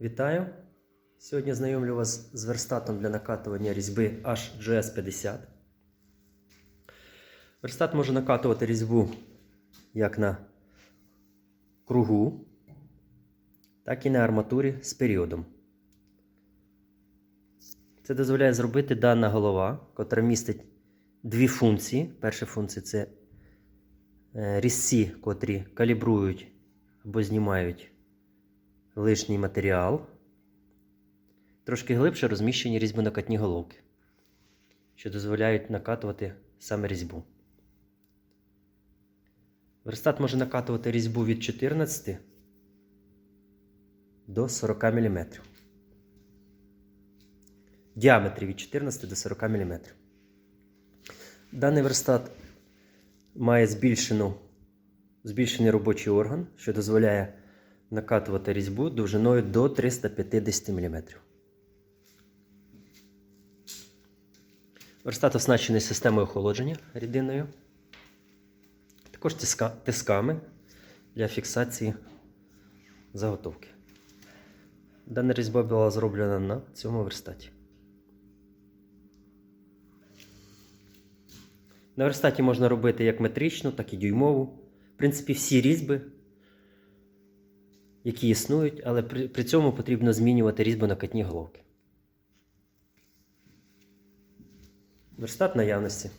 Вітаю! Сьогодні знайомлю вас з верстатом для накатування різьби HGS50. Верстат може накатувати різьбу як на кругу, так і на арматурі з періодом. Це дозволяє зробити дана голова, котра містить дві функції. Перша функція це е, різці, котрі калібрують або знімають лишній матеріал. Трошки глибше розміщені різьбонакатні головки, що дозволяють накатувати саме різьбу. Верстат може накатувати різьбу від 14 до 40 мм. В діаметрі від 14 до 40 мм. Даний верстат має збільшений робочий орган, що дозволяє накатувати різьбу довжиною до 350 мм. Верстат оснащений системою охолодження рідиною, також тиска, тисками для фіксації заготовки. Дана різьба була зроблена на цьому верстаті. На верстаті можна робити як метричну, так і дюймову. В принципі, всі різьби які існують, але при, при цьому потрібно змінювати різьбу на катні головки. Верстат наявності.